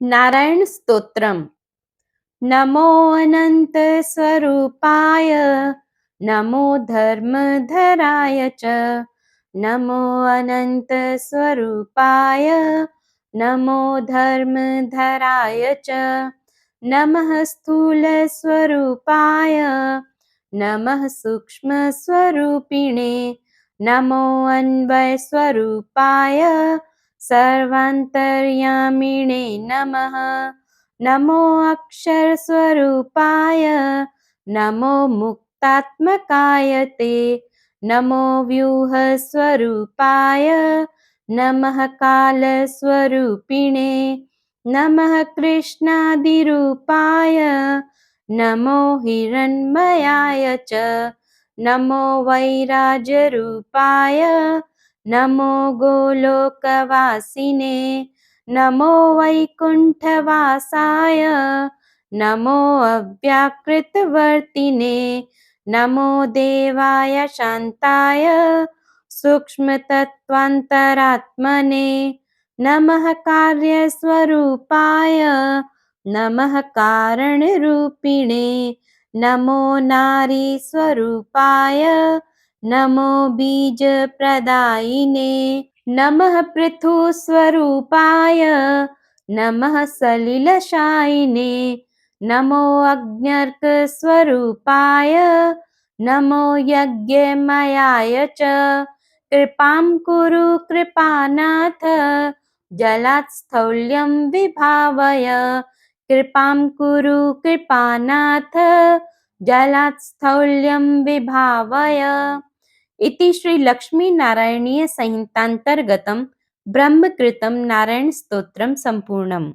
नारायण स्तोत्रम। नमो अनंत स्वरूपाय नमो धर्मधराय च नमो अनंत स्वरूपाय नमो धर्मधराय च नमः स्थूल स्वरूपाय नमः सूक्ष्म સર્વાંતર્યામિણે નમઃ નમો અક્ષર સ્વરૂપાય નમો મુક્તાત્મકાય તે નમો વ્યુહ સ્વરૂપાય નમઃ કાલ સ્વરૂપિણે નમઃ કૃષ્ણાદિરૂપાય નમો હિરણમયાય ચ નમો વૈરાજરૂપાય नमो गोलोकवासिने नमो वैकुण्ठवासाय नमो अव्याकृतवर्तिने नमो देवाय शान्ताय सूक्ष्मतत्त्वान्तरात्मने नमः कार्यस्वरूपाय नमः कारणरूपिणे नमो नारीस्वरूपाय नमो बीजप्रदायिने नमः पृथुस्वरूपाय नमः सलिलशायिने नमो अज्ञर्कस्वरूपाय नमो यज्ञमयाय च कृपां कुरु कृपानाथ जलात् स्थौल्यं विभावय कृपां कुरु कृपानाथ जलात् स्थौल्यं विभावय इति श्री लक्ष्मी नारायणीय संहितांतर्गतं ब्रह्मकृतं नारायण स्तोत्रम संपूर्णम